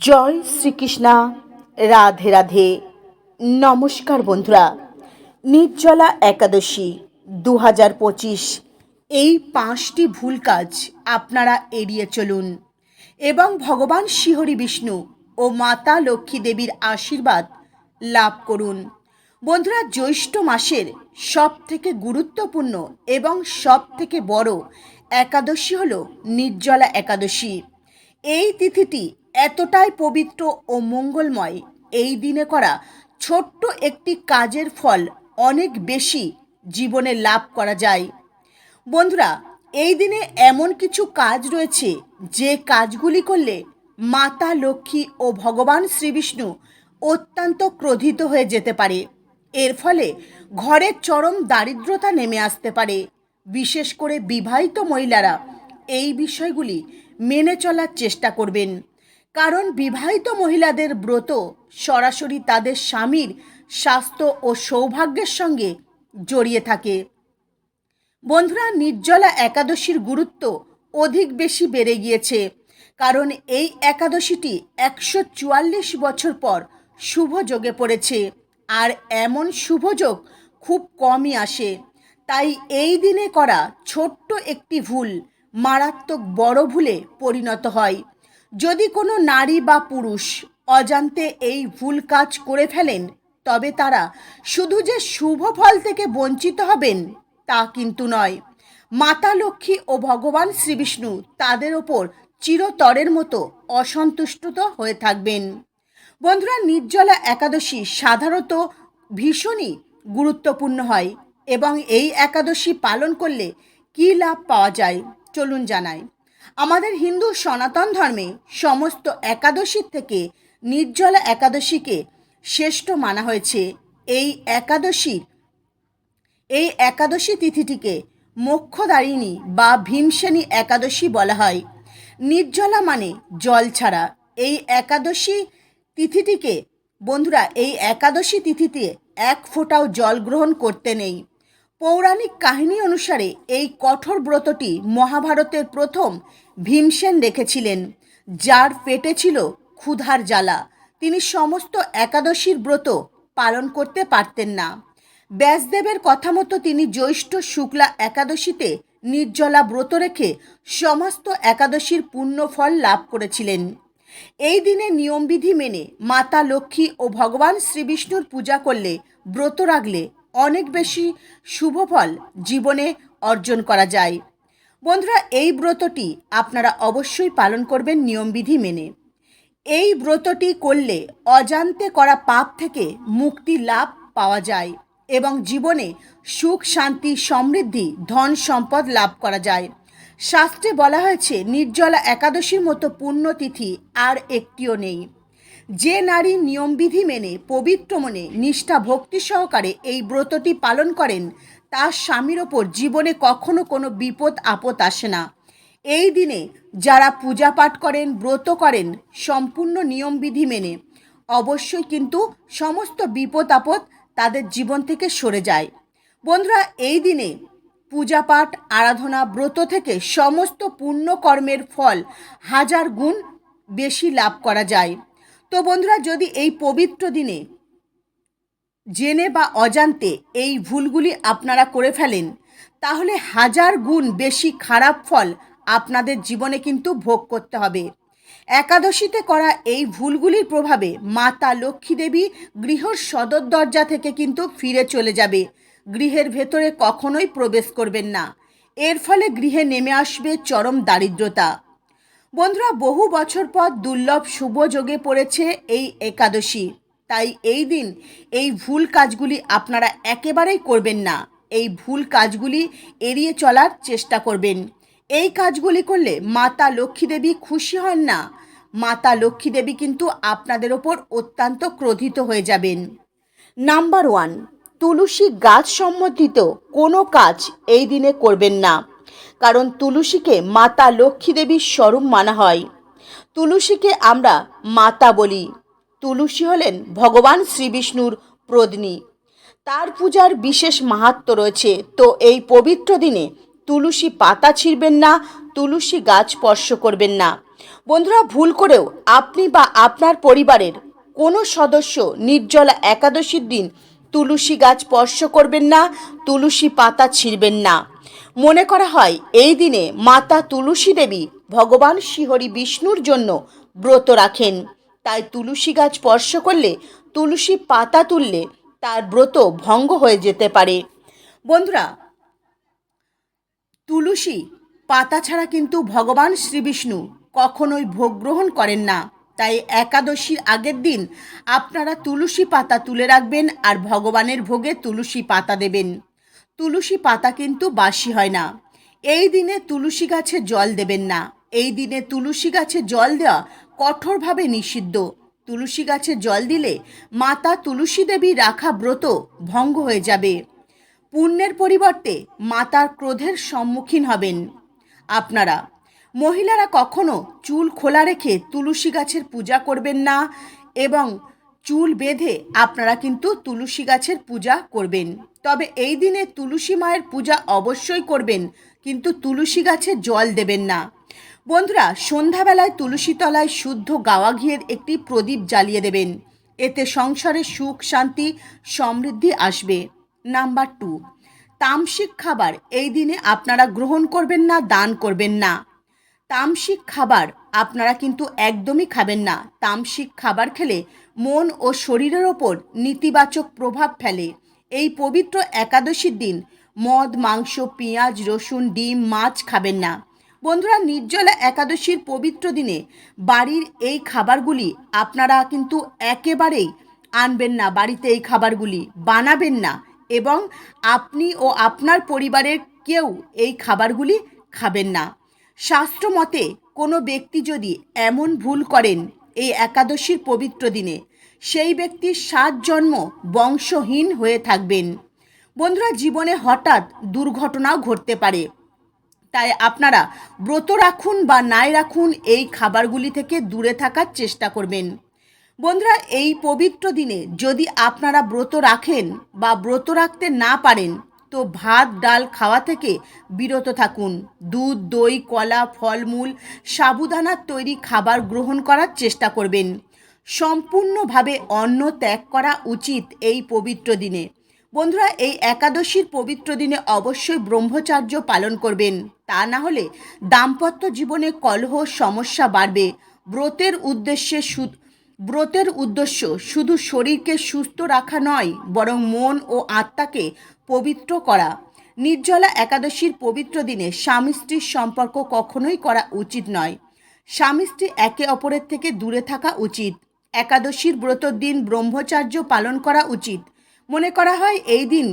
জয় শ্রীকৃষ্ণা। রাধে রাধে। নমস্কার বন্ধুরা। নির্জলা একাদশী দু হাজার পঁচিশ। এই পাঁচটি ভুল কাজ আপনারা এড়িয়ে চলুন এবং ভগবান শ্রীহরি বিষ্ণু ও মাতা লক্ষ্মী দেবীর আশীর্বাদ লাভ করুন। বন্ধুরা, জ্যৈষ্ঠ মাসের সব থেকে গুরুত্বপূর্ণ এবং সব থেকে বড় একাদশী হল নির্জলা একাদশী। এই তিথিটি এতটাই পবিত্র ও মঙ্গলময় এই দিনে করা ছোট্ট একটি কাজের ফল অনেক বেশি জীবনে লাভ করা যায়। বন্ধুরা, এই দিনে এমন কিছু কাজ রয়েছে যে কাজগুলি করলে মাতা লক্ষ্মী ও ভগবান শ্রীবিষ্ণু অত্যন্ত ক্রোধিত হয়ে যেতে পারে। এর ফলে ঘরে চরম দারিদ্রতা নেমে আসতে পারে। বিশেষ করে বিবাহিত মহিলারা এই বিষয়গুলি মেনে চলার চেষ্টা করবেন। কারণ বিবাহিত মহিলাদের ব্রত সরাসরি তাদের স্বামীর স্বাস্থ্য ও সৌভাগ্যের সঙ্গে জড়িয়ে থাকে। বন্ধুরা, নির্জলা একাদশীর গুরুত্ব অধিক বেশি বেড়ে গিয়েছে। কারণ এই একাদশীটি একশো চুয়াল্লিশ বছর পর শুভ যোগে পড়েছে। আর এমন শুভযোগ খুব কমই আসে। তাই এই দিনে করা ছোট্ট একটি ভুল মারাত্মক বড় ভুলে পরিণত হয়। যদি কোনো নারী বা পুরুষ অজান্তে এই ভুল কাজ করে ফেলেন, তবে তারা শুধু যে শুভ ফল থেকে বঞ্চিত হবেন, তা কিন্তু নয়। মাতা লক্ষ্মী ও ভগবান শ্রীবিষ্ণু তাদের ওপর চিরতরের মতো অসন্তুষ্ট হয়ে থাকবেন। বন্ধুরা, নির্জলা একাদশী সাধারণত ভীষণই গুরুত্বপূর্ণ হয় এবং এই একাদশী পালন করলে কী লাভ পাওয়া যায়? চলুন জানাই। আমাদের হিন্দু সনাতন ধর্মে সমস্ত একাদশীর থেকে নির্জলা একাদশীকে শ্রেষ্ঠ মানা হয়েছে। এই একাদশীর এই একাদশী তিথিটিকে মোক্ষদারিণী বা ভীমসেনী একাদশী বলা হয়। নির্জলা মানে জল ছাড়া। এই একাদশী তিথিটিকে, বন্ধুরা, এই একাদশী তিথিতে এক ফোঁটাও জল গ্রহণ করতে নেই। পৌরাণিক কাহিনী অনুসারে এই কঠোর ব্রতটি মহাভারতের প্রথম ভীমসেন রেখেছিলেন, যার পেটে ছিল ক্ষুধার জ্বালা। তিনি সমস্ত একাদশীর ব্রত পালন করতে পারতেন না। ব্যাসদেবের কথা মতো তিনি জ্যৈষ্ঠ শুক্লা একাদশীতে নির্জলা ব্রত রেখে সমস্ত একাদশীর পূর্ণ ফল লাভ করেছিলেন। এই দিনে নিয়মবিধি মেনে মাতা লক্ষ্মী ও ভগবান শ্রীবিষ্ণুর পূজা করলে, ব্রত রাখলে অনেক বেশি শুভ ফল জীবনে অর্জন করা যায়। বন্ধুরা, এই ব্রতটি আপনারা অবশ্যই পালন করবেন নিয়মবিধি মেনে। এই ব্রতটি করলে অজান্তে করা পাপ থেকে মুক্তি লাভ পাওয়া যায় এবং জীবনে সুখ, শান্তি, সমৃদ্ধি, ধন সম্পদ লাভ করা যায়। শাস্ত্রে বলা হয়েছে, নির্জলা একাদশীর মতো পুণ্যতিথি আর একটিও নেই। যে নারী নিয়মবিধি মেনে, পবিত্র মনে, নিষ্ঠা, ভক্তি সহকারে এই ব্রতটি পালন করেন, তার স্বামীর ওপর জীবনে কখনো কোনো বিপদ, আপদ আসে না। এই দিনে যারা পূজা পাঠ করেন, ব্রত করেন, সম্পূর্ণ নিয়মবিধি মেনে, অবশ্যই কিন্তু সমস্ত বিপদ, আপদ তাদের জীবন থেকে সরে যায়। বন্ধুরা, এই দিনে পূজা পাঠ, আরাধনা, ব্রত থেকে সমস্ত পুণ্য কর্মের ফল হাজার গুণ বেশি লাভ করা যায়। তো বন্ধুরা, যদি এই পবিত্র দিনে জেনে বা অজান্তে এই ভুলগুলি আপনারা করে ফেলেন, তাহলে হাজার গুণ বেশি খারাপ ফল আপনাদের জীবনে কিন্তু ভোগ করতে হবে। একাদশীতে করা এই ভুলগুলির প্রভাবে মাতা লক্ষ্মী দেবী গৃহর সদর দরজা থেকে কিন্তু ফিরে চলে যাবে। গৃহের ভেতরে কখনোই প্রবেশ করবেন না। এর ফলে গৃহে নেমে আসবে চরম দারিদ্রতা। বন্ধুরা, বহু বছর পর দুর্লভ শুভ যোগে পড়েছে এই একাদশী। তাই এই দিন এই ভুল কাজগুলি আপনারা একেবারেই করবেন না। এই ভুল কাজগুলি এড়িয়ে চলার চেষ্টা করবেন। এই কাজগুলি করলে মাতা লক্ষ্মী দেবী খুশি হন না। মাতা লক্ষ্মী দেবী কিন্তু আপনাদের ওপর অত্যন্ত ক্রোধিত হয়ে যাবেন। নাম্বার ওয়ান, তুলসী গাছ সম্বন্ধিত কোনো কাজ এই দিনে করবেন না। কারণ তুলসীকে মাতা লক্ষ্মী দেবীর স্বরূপ মানা হয়। তুলসীকে আমরা মাতা বলি। তুলসী হলেন ভগবান শ্রীবিষ্ণুর প্রদনী তার পূজার বিশেষ মাহাত্ম রয়েছে। তো এই পবিত্র দিনে তুলসী পাতা ছিঁড়বেন না, তুলসী গাছ স্পর্শ করবেন না। বন্ধুরা, ভুল করেও আপনি বা আপনার পরিবারের কোনো সদস্য নির্জলা একাদশীর দিন তুলসী গাছ স্পর্শ করবেন না, তুলসী পাতা ছিঁড়বেন না। মনে করা হয়, এই দিনে মাতা তুলসী দেবী ভগবান শ্রীহরি বিষ্ণুর জন্য ব্রত রাখেন। তাই তুলসী গাছ স্পর্শ করলে তুলসী পাতা তুললে তার ব্রত ভঙ্গ হয়ে যেতে পারে। বন্ধুরা, তুলসী পাতা ছাড়া কিন্তু ভগবান শ্রীবিষ্ণু কখনোই ভোগ গ্রহণ করেন না। তাই একাদশীর আগের দিন আপনারা তুলসী পাতা তুলে রাখবেন আর ভগবানের ভোগে তুলসী পাতা দেবেন। তুলসী পাতা কিন্তু বাসি হয় না। এই দিনে তুলসী গাছে জল দেবেন না। এই দিনে তুলসী গাছে জল দেওয়া কঠোরভাবে নিষিদ্ধ। তুলসী গাছে জল দিলে মাতা তুলসী দেবী রাখা ব্রত ভঙ্গ হয়ে যাবে। পুণ্যের পরিবর্তে মাতার ক্রোধের সম্মুখীন হবেন। আপনারা মহিলারা কখনো চুল খোলা রেখে তুলসী গাছের পূজা করবেন না এবং চুল বেঁধে আপনারা কিন্তু তুলসী গাছের পূজা করবেন। তবে এই দিনে তুলসী মায়ের পূজা অবশ্যই করবেন, কিন্তু তুলসী গাছে জল দেবেন না। বন্ধুরা, সন্ধ্যাবেলায় তুলসী তলায় শুদ্ধ গাওয়া ঘিয়ের একটি প্রদীপ জ্বালিয়ে দেবেন। এতে সংসারে সুখ, শান্তি, সমৃদ্ধি আসবে। নাম্বার টু তামসিক খাবার এই দিনে আপনারা গ্রহণ করবেন না, দান করবেন না। তামসিক খাবার আপনারা কিন্তু একদমই খাবেন না। তামসিক খাবার খেলে মন ও শরীরের ওপর নেতিবাচক প্রভাব ফেলে। এই পবিত্র একাদশীর দিন মদ, মাংস, পেঁয়াজ, রসুন, ডিম, মাছ খাবেন না। বন্ধুরা, নির্জলা একাদশীর পবিত্র দিনে বাড়ির এই খাবারগুলি আপনারা কিন্তু একেবারেই আনবেন না। বাড়িতে এই খাবারগুলি বানাবেন না এবং আপনি ও আপনার পরিবারের কেউ এই খাবারগুলি খাবেন না। শাস্ত্র মতে কোনো ব্যক্তি যদি এমন ভুল করেন এই একাদশীর পবিত্র দিনে, সেই ব্যক্তির সাত জন্ম বংশহীন হয়ে থাকবেন। বন্ধুরা, জীবনে হঠাৎ দুর্ঘটনাও ঘটতে পারে। তাই আপনারা ব্রত রাখুন বা নাই রাখুন এই খাবারগুলি থেকে দূরে থাকার চেষ্টা করবেন। বন্ধুরা, এই পবিত্র দিনে যদি আপনারা ব্রত রাখেন বা ব্রত রাখতে না পারেন তো ভাত, ডাল খাওয়া থেকে বিরত থাকুন। দুধ, দই, কলা, ফলমূল সাবুদানার তৈরি খাবার গ্রহণ করার চেষ্টা করবেন। সম্পূর্ণভাবে অন্ন ত্যাগ করা উচিত এই পবিত্র দিনে। বন্ধুরা, এই একাদশীর পবিত্র দিনে অবশ্যই ব্রহ্মচার্য পালন করবেন। তা না হলে দাম্পত্য জীবনে কলহ, সমস্যা বাড়বে। ব্রতের উদ্দেশ্যে ব্রতের উদ্দেশ্য শুধু শরীরকে সুস্থ রাখা নয়, বরং মন ও আত্মাকে পবিত্র করা। নির্জলা একাদশীর পবিত্র দিনে স্বামী স্ত্রীর সম্পর্ক কখনোই করা উচিত নয়। স্বামী স্ত্রী একে অপরের থেকে দূরে থাকা উচিত। একাদশীর ব্রতর দিন ব্রহ্মচার্য পালন করা উচিত। মনে করা হয়, এই দিন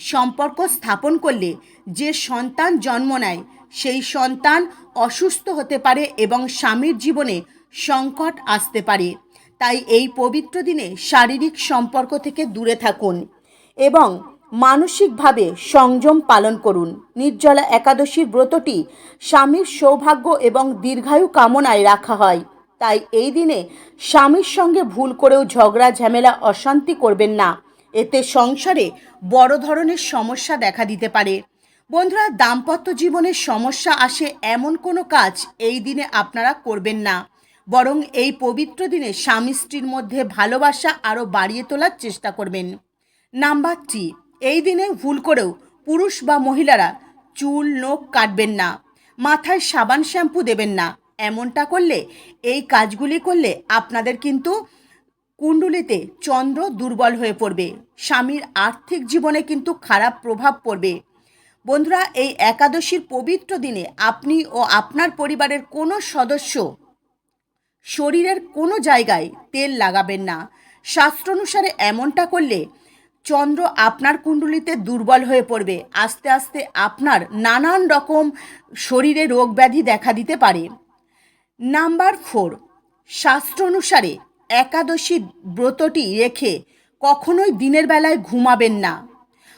সম্পর্ক স্থাপন করলে যে সন্তান জন্ম নেয়, সেই সন্তান অসুস্থ হতে পারে এবং স্বামীর জীবনে সংকট আসতে পারে। তাই এই পবিত্র দিনে শারীরিক সম্পর্ক থেকে দূরে থাকুন এবং মানসিকভাবে সংযম পালন করুন। নির্জলা একাদশীর ব্রতটি স্বামীর সৌভাগ্য এবং দীর্ঘায়ু কামনায় রাখা হয়। তাই এই দিনে স্বামীর সঙ্গে ভুল করেও ঝগড়া, ঝামেলা, অশান্তি করবেন না। এতে সংসারে বড় ধরনের সমস্যা দেখা দিতে পারে। বন্ধুরা, দাম্পত্য জীবনের সমস্যা আসে এমন কোনো কাজ এই দিনে আপনারা করবেন না। বরং এই পবিত্র দিনে স্বামী স্ত্রীর মধ্যে ভালোবাসা আরও বাড়িয়ে তোলার চেষ্টা করবেন। নাম্বার থ্রি, এই দিনে ভুল করেও পুরুষ বা মহিলারা চুল, নখ কাটবেন না, মাথায় সাবান শ্যাম্পু দেবেন না। এমনটা করলে, এই কাজগুলি করলে আপনাদের কিন্তু কুণ্ডলিতে চন্দ্র দুর্বল হয়ে পড়বে। স্বামীর আর্থিক জীবনে কিন্তু খারাপ প্রভাব পড়বে। বন্ধুরা, এই একাদশীর পবিত্র দিনে আপনি ও আপনার পরিবারের কোনো সদস্য শরীরের কোনো জায়গায় তেল লাগাবেন না। শাস্ত্র অনুসারে এমনটা করলে চন্দ্র আপনার কুণ্ডলিতে দুর্বল হয়ে পড়বে। আস্তে আস্তে আপনার নানান রকম শরীরে রোগ ব্যাধি দেখা দিতে পারে। নাম্বার ফোর শাস্ত্র অনুসারে একাদশী ব্রতটি রেখে কখনোই দিনের বেলায় ঘুমাবেন না।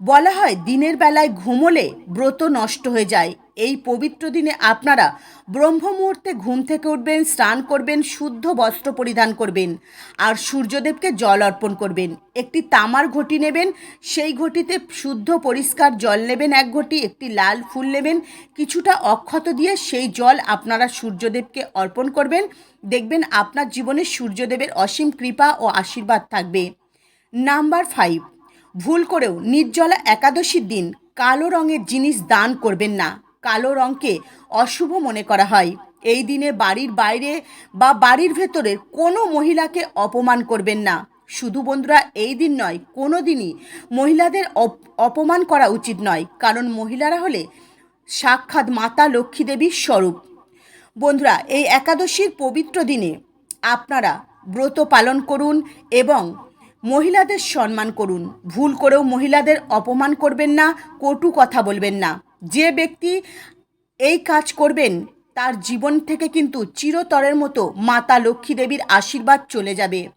বলা হয় দিনের বেলায় ঘুমোলে ব্রত নষ্ট হয়ে যায়। এই পবিত্র দিনে আপনারা ব্রহ্ম মুহূর্তে ঘুম থেকে উঠবেন, স্নান করবেন, শুদ্ধ বস্ত্র পরিধান করবেন আর সূর্যদেবকে জল অর্পণ করবেন। একটি তামার ঘটি নেবেন, সেই ঘটিতে শুদ্ধ পরিষ্কার জল নেবেন এক ঘটি, একটি লাল ফুল নেবেন, কিছুটা অক্ষত দিয়ে সেই জল আপনারা সূর্যদেবকে অর্পণ করবেন। দেখবেন আপনার জীবনে সূর্যদেবের অসীম কৃপা ও আশীর্বাদ থাকবে। নাম্বার ফাইভ, ভুল করেও নির্জলা একাদশীর দিন কালো রঙের জিনিস দান করবেন না। কালো রঙকে অশুভ মনে করা হয়। এই দিনে বাড়ির বাইরে বা বাড়ির ভেতরে কোনো মহিলাকে অপমান করবেন না। শুধু বন্ধুরা, এই দিন নয়, কোনো দিনই মহিলাদের অপ- অপমান করা উচিত নয়, কারণ মহিলারা হলে সাক্ষাৎ মাতা লক্ষ্মী দেবীর স্বরূপ। বন্ধুরা, এই একাদশীর পবিত্র দিনে আপনারা ব্রত পালন করুন এবং মহিলাদের সম্মান করুন। ভুল করেও মহিলাদের অপমান করবেন না, কটু কথা বলবেন না। যে ব্যক্তি এই কাজ করবেন, তার জীবন থেকে কিন্তু চিরতরের মতো মাতা লক্ষ্মী দেবীর আশীর্বাদ চলে যাবে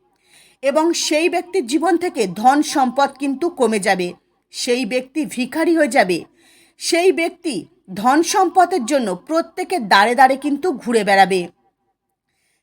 এবং সেই ব্যক্তির জীবন থেকে ধন সম্পদ কিন্তু কমে যাবে। সেই ব্যক্তি ভিখারি হয়ে যাবে। সেই ব্যক্তি ধন সম্পদের জন্য প্রত্যেকের দাঁড়ে দাঁড়ে কিন্তু ঘুরে বেড়াবে।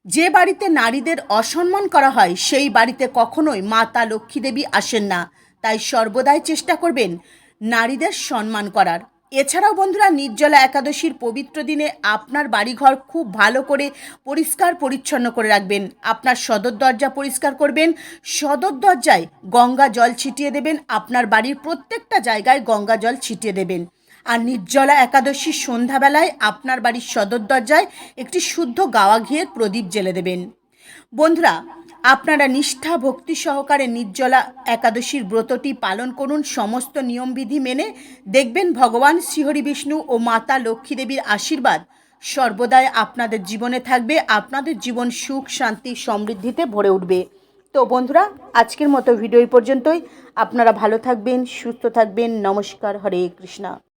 যে বাড়িতে নারীদের অসম্মান করা হয়, সেই বাড়িতে কখনোই মাতা লক্ষ্মী দেবী আসেন না। তাই সর্বদাই চেষ্টা করবেন নারীদের সম্মান করার। এছাড়াও বন্ধুরা নির্জলা একাদশীর পবিত্র দিনে আপনার বাড়িঘর খুব ভালো করে পরিষ্কার পরিচ্ছন্ন করে রাখবেন। আপনার সদর দরজা পরিষ্কার করবেন। সদর দরজায় গঙ্গা জল ছিটিয়ে দেবেন। আপনার বাড়ির প্রত্যেকটা জায়গায় গঙ্গা জল ছিটিয়ে দেবেন। আর নির্জলা একাদশীর সন্ধ্যাবেলায় আপনার বাড়ির সদর দরজায় একটি শুদ্ধ গাওয়া ঘিয়ের প্রদীপ জেলে দেবেন। বন্ধুরা আপনারা নিষ্ঠা, ভক্তি সহকারে নির্জলা একাদশীর ব্রতটি পালন করুন। সমস্ত নিয়মবিধি মেনে দেখবেন ভগবান শ্রীহরি বিষ্ণু ও মাতা লক্ষ্মী দেবীর আশীর্বাদ। সর্বদাই আপনাদের জীবনে থাকবে, আপনাদের জীবন সুখ, শান্তি, সমৃদ্ধিতে ভরে উঠবে। তো বন্ধুরা, আজকের মতো ভিডিও পর্যন্তই। আপনারা ভালো থাকবেন, সুস্থ থাকবেন। নমস্কার, হরে কৃষ্ণা।